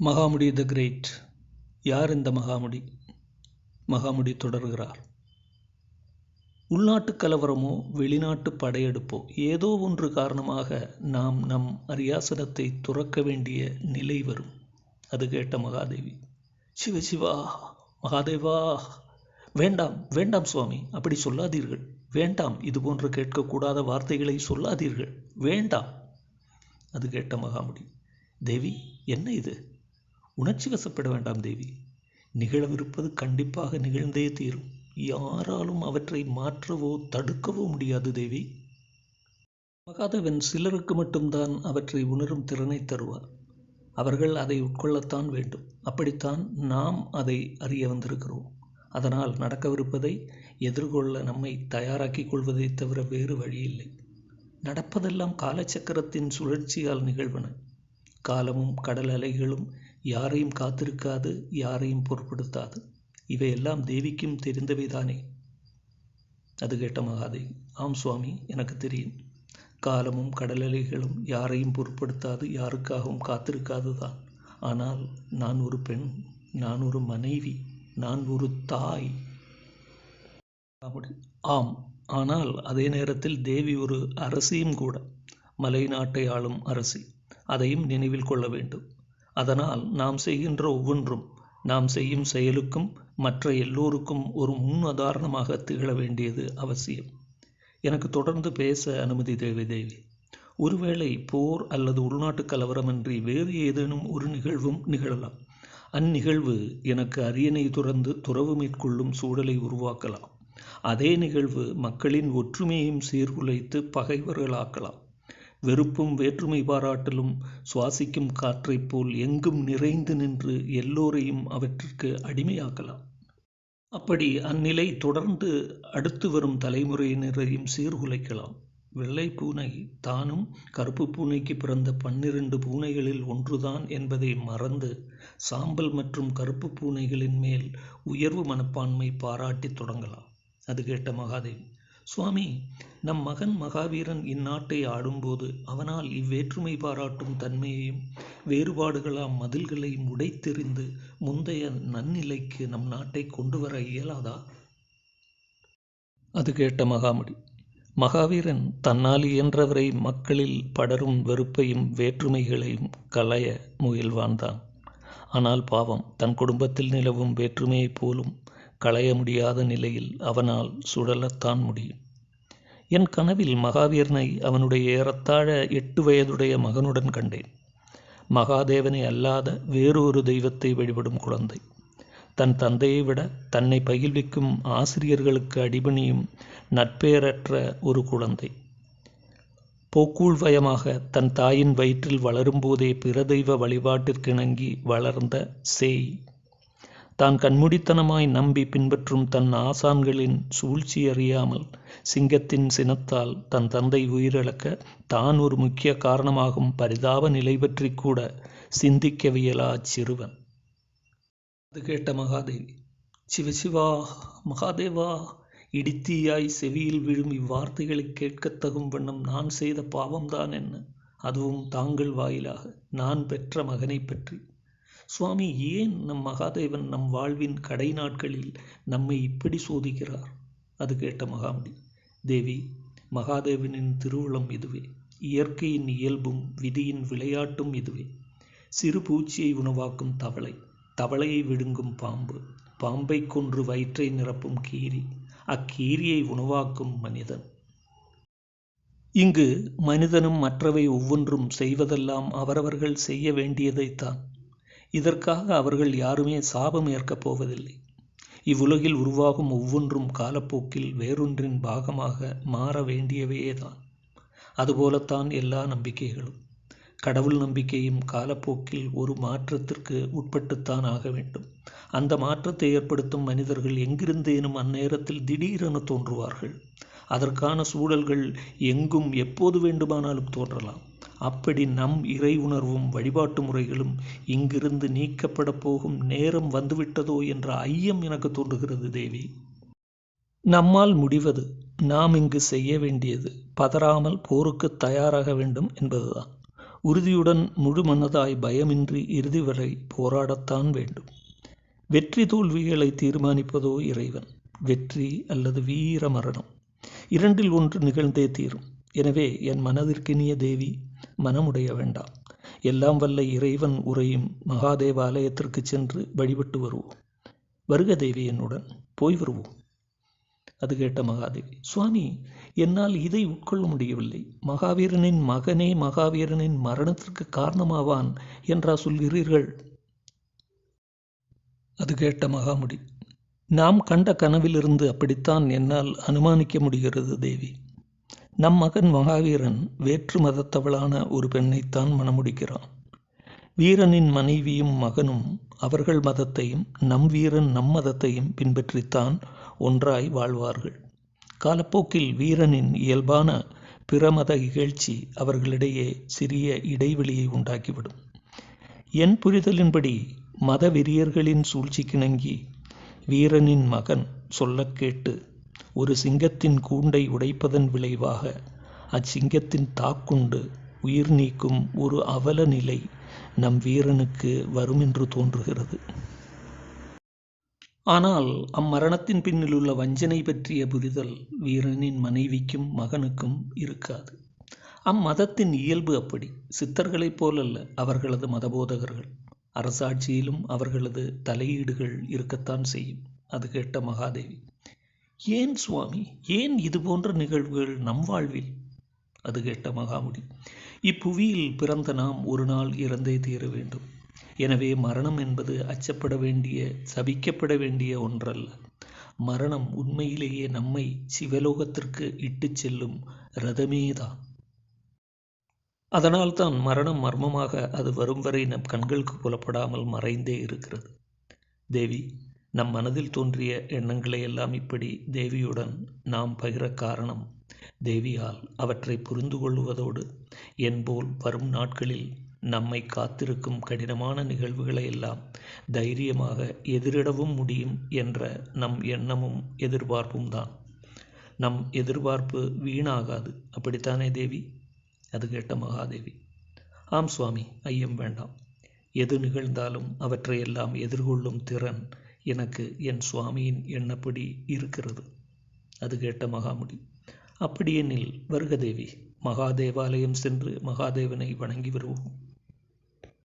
மகாமுடி the great யார் இந்த மகாமுடி? மகாமுடி தொடர்கிறார். உள்நாட்டுக் கலவரமோ வெளிநாட்டு படையெடுப்போ ஏதோ ஒன்று காரணமாக நாம் நம் அரியாசனத்தை துறக்க வேண்டிய நிலை வரும். அது கேட்ட மகாதேவி. சிவசிவா மகாதேவா. வேண்டாம் வேண்டாம் சுவாமி அப்படி சொல்லாதீர்கள். வேண்டாம் இது போன்று கேட்கக்கூடாத வார்த்தைகளை சொல்லாதீர்கள். வேண்டாம் அது கேட்ட மகாமுடி. தேவி என்ன இது? உணர்ச்சி வசப்பட வேண்டாம் தேவி. நிகழவிருப்பது கண்டிப்பாக நிகழ்ந்தே தீரும். யாராலும் அவற்றை மாற்றவோ தடுக்கவோ முடியாது தேவி. மகாதேவன் சிலருக்கு மட்டும்தான் அவற்றை உணரும் திறனை தருவார். அவர்கள் அதை உட்கொள்ளத்தான் வேண்டும். அப்படித்தான் நாம் அதை அறிய வந்திருக்கிறோம். அதனால் நடக்கவிருப்பதை எதிர்கொள்ள நம்மை தயாராக்கிக் கொள்வதை தவிர வேறு வழியில்லை. நடப்பதெல்லாம் காலச்சக்கரத்தின் சுழற்சியால் நிகழ்வன. காலமும் கடல் அலைகளும் யாரையும் காத்திருக்காது யாரையும் பொருட்படுத்தாது. இவையெல்லாம் தேவிக்கும் தெரிந்தவைதானே? அது கேட்ட மகாதேவி ஆம் சுவாமி எனக்கு தெரியும். காலமும் கடலலைகளும் யாரையும் பொருட்படுத்தாது யாருக்காகவும் காத்திருக்காது தான் ஆனால் நான் ஒரு பெண் நான் ஒரு மனைவி நான் ஒரு தாய். ஆம் ஆனால் அதே நேரத்தில் தேவி ஒரு அரசியும் கூட மலை நாட்டை ஆளும் அரசி. அதையும் நினைவில் கொள்ள வேண்டும். அதனால் நாம் செய்கின்ற ஒவ்வொன்றும் நாம் செய்யும் செயலுக்கும் மற்ற எல்லோருக்கும் ஒரு முன்னுதாரணமாக திகழ வேண்டியது அவசியம். எனக்கு தொடர்ந்து பேச அனுமதி தேவி தேவி. ஒருவேளை போர் அல்லது உள்நாட்டு கலவரமின்றி வேறு ஏதேனும் ஒரு நிகழ்வும் நிகழலாம். அந்நிகழ்வு எனக்கு அரியணை துறந்து துறவு மேற்கொள்ளும் சூழலை உருவாக்கலாம். அதே நிகழ்வு மக்களின் ஒற்றுமையையும் சீர்குலைத்து பகைவர்களாக்கலாம். வெறுப்பும் வேற்றுமை பாராட்டலும் சுவாசிக்கும் காற்றைப் போல் எங்கும் நிறைந்து நின்று எல்லோரையும் அவற்றிற்கு அடிமையாக்கலாம். அப்படி அந்நிலை தொடர்ந்து அடுத்து வரும் தலைமுறையினரையும் சீர்குலைக்கலாம். வெள்ளை பூனை தானும் கருப்பு பூனைக்கு பிறந்த பன்னிரண்டு பூனைகளில் ஒன்றுதான் என்பதை மறந்து சாம்பல் மற்றும் கருப்பு பூனைகளின் மேல் உயர்வு மனப்பான்மை பாராட்டி தொடங்கலாம். அது கேட்ட மகாதேவி சுவாமி நம் மகன் மகாவீரன் இந்நாட்டை ஆடும்போது அவனால் இவ்வேற்றுமை பாராட்டும் தன்மையையும் வேறுபாடுகளாம் மதில்களையும் உடைத்தெறிந்து முந்தைய நன்னிலைக்கு நம் நாட்டை கொண்டு வர இயலாதா? அது கேட்ட மகாமுடி மகாவீரன் தன்னால் இயன்றவரை மக்களில் படரும் வெறுப்பையும் வேற்றுமைகளையும் களைய முயல்வான்தான். ஆனால் பாவம் தன் குடும்பத்தில் நிலவும் வேற்றுமையைப் போலும் களைய முடியாத நிலையில் அவனால் சுழலத்தான் முடியும். என் கனவில் மகாவீரனை அவனுடைய ஏறத்தாழ எட்டு வயதுடைய மகனுடன் கண்டேன். மகாதேவனை அல்லாத வேறொரு தெய்வத்தை வழிபடும் குழந்தை. தன் தந்தையை விட தன்னை பகிர்விக்கும் ஆசிரியர்களுக்கு அடிபணியும் நட்பேரற்ற ஒரு குழந்தை. போக்கூழ்வயமாக தன் தாயின் வயிற்றில் வளரும்போதே பிறதெய்வ வழிபாட்டிற்கிணங்கி வளர்ந்த சேய். தான் கண்முடித்தனமாய் நம்பி பின்பற்றும் தன் ஆசான்களின் சூழ்ச்சி அறியாமல் சிங்கத்தின் சினத்தால் தன் தந்தை உயிரிழக்க தான் ஒரு முக்கிய காரணமாகும் பரிதாப நிலை பற்றி கூட சிந்திக்கவியலா சிறுவன். அது கேட்ட மகாதேவி சிவசிவா மகாதேவா இடித்தீயாய் செவியில் விழும் இவ்வார்த்தைகளை கேட்கத் தகும் வண்ணம் நான் செய்த பாவம்தான் என்ன? அதுவும் தாங்கள் வாயிலாக. நான் பெற்ற மகனை பற்றி சுவாமி ஏன் நம் மகாதேவன் நம் வாழ்வின் கடை நாட்களில் நம்மை இப்படி சோதிக்கிறார்? அது கேட்ட மகாமணி. தேவி மகாதேவனின் திருவுளம் இதுவே இயற்கையின் இயல்பும் விதியின் விளையாட்டும் இதுவே சிறு பூச்சியை உணவாக்கும் தவளை தவளையை விழுங்கும் பாம்பு பாம்பை கொன்று வயிற்றை நிரப்பும் கீரி அக்கீரியை உணவாக்கும் மனிதன். இங்கு மனிதனும் மற்றவை ஒவ்வொன்றும் செய்வதெல்லாம் அவரவர்கள் செய்ய வேண்டியதைத்தான். இதற்காக அவர்கள் யாருமே சாபம் ஏற்கப் போவதில்லை. இவ்வுலகில் உருவாகும் ஒவ்வொன்றும் காலப்போக்கில் வேறொன்றின் பாகமாக மாற வேண்டியவையேதான். அதுபோலத்தான் எல்லா நம்பிக்கைகளும். கடவுள் நம்பிக்கையும் காலப்போக்கில் ஒரு மாற்றத்திற்கு உட்பட்டுத்தான் ஆக வேண்டும். அந்த மாற்றத்தை ஏற்படுத்தும் மனிதர்கள் எங்கிருந்தேனும் அந்நேரத்தில் திடீரென தோன்றுவார்கள். அதற்கான சூழல்கள் எங்கும் எப்போது வேண்டுமானாலும் தோன்றலாம். அப்படி நம் இறை உணர்வும் வழிபாட்டு முறைகளும் இங்கிருந்து நீக்கப்பட போகும் நேரம் வந்துவிட்டதோ என்ற ஐயம் எனக்கு தோன்றுகிறது தேவி. நம்மால் முடிவது நாம் இங்கு செய்ய வேண்டியது பதறாமல் போருக்கு தயாராக வேண்டும் என்பதுதான். உறுதியுடன் முழு மனதாய் பயமின்றி இறுதி வரை போராடத்தான் வேண்டும். வெற்றி தோல்விகளை தீர்மானிப்பதோ இறைவன்? வெற்றி அல்லது வீர மரணம்? இரண்டில் ஒன்று நிகழ்ந்தே தீரும். எனவே என் மனதிற்கினிய தேவி மனமுடைய வேண்டாம். எல்லாம் வல்ல இறைவன் உரையும் மகாதேவாலயத்திற்கு சென்று வழிபட்டு வருவோம். வருக தேவி என்னுடன் போய் வருவோம். அது கேட்ட மகாதேவி சுவாமி என்னால் இதை உட்கொள்ள முடியவில்லை. மகாவீரனின் மகனே மகாவீரனின் மரணத்திற்கு காரணமாவான் என்றா சொல்கிறீர்கள்? அது கேட்ட மகாமுடி நாம் கண்ட கனவிலிருந்து அப்படித்தான் என்னால் அனுமானிக்க முடிகிறது தேவி. நம் மகன் மகாவீரன் வேற்று மதத்தவளான ஒரு பெண்ணைத்தான் மணமுடிக்கிறான். வீரனின் மனைவியும் மகனும் அவர்கள் மதத்தையும் நம் வீரன் நம் மதத்தையும் பின்பற்றித்தான் ஒன்றாய் வாழ்வார்கள். காலப்போக்கில் வீரனின் இயல்பான பிறமத இகழ்ச்சி அவர்களிடையே சிறிய இடைவெளியை உண்டாக்கிவிடும். என் புரிதலின்படி மத வெறியர்களின் சூழ்ச்சிக்கிணங்கி வீரனின் மகன் சொல்லக் கேட்டு ஒரு சிங்கத்தின் கூண்டை உடைப்பதன் விளைவாக அச்சிங்கத்தின் தாக்குண்டு உயிர் நீக்கும் ஒரு அவல நிலை நம் வீரனுக்கு வருமென்று தோன்றுகிறது. ஆனால் அம்மரணத்தின் பின்னிலுள்ள வஞ்சனை பற்றிய புரிதல் வீரனின் மனைவிக்கும் மகனுக்கும் இருக்காது. அம்மதத்தின் இயல்பு அப்படி. சித்தர்களைப் போலல்ல அவர்களது மதபோதகர்கள். அரசாட்சியிலும் அவர்களது தலையீடுகள் இருக்கத்தான் செய்யும். அது கேட்ட மகாதேவி ஏன் சுவாமி? ஏன் இது போன்ற நிகழ்வுகள் நம் வாழ்வில்? அது கேட்ட மகாமுடி இப்புவியில் பிறந்த நாம் ஒரு நாள் இறந்தே தீர வேண்டும். எனவே மரணம் என்பது அச்சப்பட வேண்டிய சபிக்கப்பட வேண்டிய ஒன்றல்ல. மரணம் உண்மையிலேயே நம்மை சிவலோகத்திற்கு இட்டுச் செல்லும் ரதமேதான். அதனால்தான் மரணம் மர்மமாக அது வரும் வரை நம் கண்களுக்கு புலப்படாமல் மறைந்தே இருக்கிறது. தேவி நம் மனதில் தோன்றிய எண்ணங்களை எல்லாம் இப்படி தேவியுடன் நாம் பகிர காரணம். தேவியால் அவற்றை புரிந்து கொள்வதோடு என்போல் வரும் நாட்களில் நம்மை காத்திருக்கும் கடினமான நிகழ்வுகளை எல்லாம் தைரியமாக எதிரிடவும் முடியும் என்ற நம் எண்ணமும் எதிர்பார்ப்பும் தான். நம் எதிர்பார்ப்பு வீணாகாது. அப்படித்தானே தேவி? அது கேட்ட மகாதேவி. ஆம் சுவாமி ஐயம் வேண்டாம். எது நிகழ்ந்தாலும் அவற்றையெல்லாம் எதிர்கொள்ளும் திறன் எனக்கு என் சுவாமியின் எண்ணப்படி இருக்கிறது. அது கேட்ட மகாமுடி அப்படியெனில் வருகதேவி மகாதேவாலயம் சென்று மகாதேவனை வணங்கி வருவோம்.